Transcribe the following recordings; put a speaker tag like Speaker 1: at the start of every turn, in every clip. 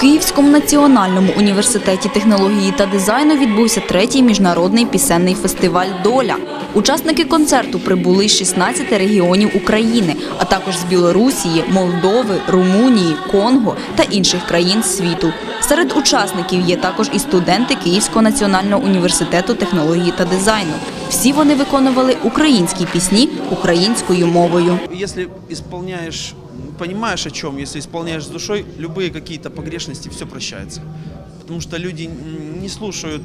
Speaker 1: Київському національному університеті технології та дизайну відбувся третій міжнародний пісенний фестиваль Доля. Учасники концерту прибули з 16 регіонів України, а також з Білорусії, Молдови, Румунії, Конго та інших країн світу. Серед учасників є також і студенти Київського національного університету технології та дизайну. Всі вони виконували українські пісні українською мовою.
Speaker 2: Если исполняешь, понимаешь о чем, если исполняешь с душой, любые какие-то погрешности, все прощается. Потому что люди м, не слушают,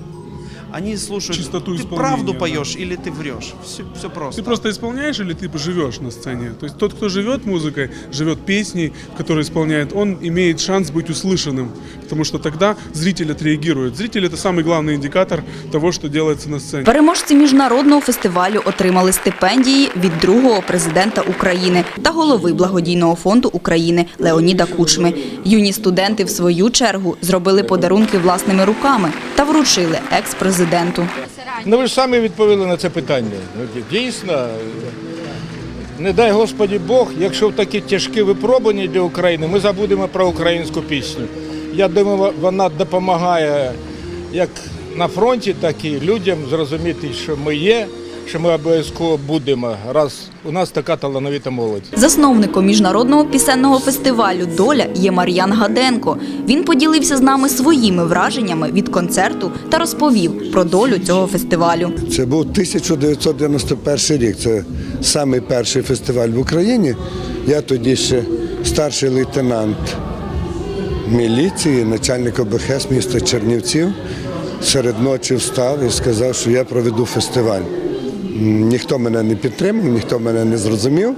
Speaker 2: они слушают,
Speaker 3: Чистоту
Speaker 2: ты
Speaker 3: исполнения,
Speaker 2: правду
Speaker 3: да.
Speaker 2: поешь или ты врешь. Все, все просто.
Speaker 3: Ты просто исполняешь или ты живешь на сцене? То есть тот, кто живет музыкой, живет песней, которую исполняет, он имеет шанс быть услышанным, потому что тогда зритель отреагирует. Зритель это самый главный индикатор того, что делается на сцене.
Speaker 1: Переможці міжнародного фестивалю отримали стипендії від другого президента України та голови благодійного фонду України Леоніда Кучми. Юні студенти в свою чергу зробили подарунки власними руками та вручили екс-президенту.
Speaker 4: Ну ви ж самі відповіли на це питання. Ну, Дійсно, не дай Господі Бог, якщо в такі тяжкі випробування для України, ми забудемо про українську пісню. Я думаю, вона допомагає як на фронті, так і людям зрозуміти, що ми є, що ми обов'язково будемо, раз у нас така талановита молодь.
Speaker 1: Засновником міжнародного пісенного фестивалю Доля є Мар'ян Гаденко. Він поділився з нами своїми враженнями від концерту та розповів про долю цього фестивалю.
Speaker 5: Це був 1991 рік. Це самий перший фестиваль в Україні. Я тоді ще старший лейтенант міліції, начальник ОБХС міста Чернівців. Серед ночі встав і сказав, що я проведу фестиваль. Ніхто мене не підтримав, ніхто мене не зрозумів.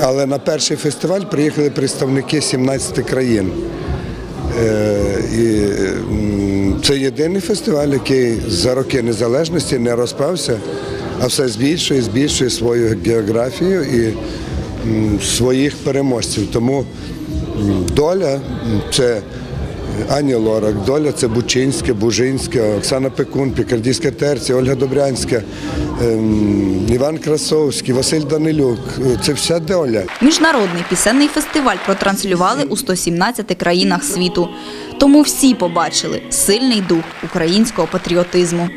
Speaker 5: Але на перший фестиваль приїхали представники 17 країн. Е, І це єдиний фестиваль, який за роки незалежності не розпався, а все збільшує, збільшує свою географію і своїх переможців. Тому доля це Ані Лорак, доля це Бучинське, Бужинське, Оксана Пекун, Пікардійська терція, Ольга Добрянська, ем, Іван Красовський, Василь Данилюк. Це вся доля.
Speaker 1: Міжнародний пісенний фестиваль протранслювали у 117 країнах світу. Тому всі побачили сильний дух українського патріотизму.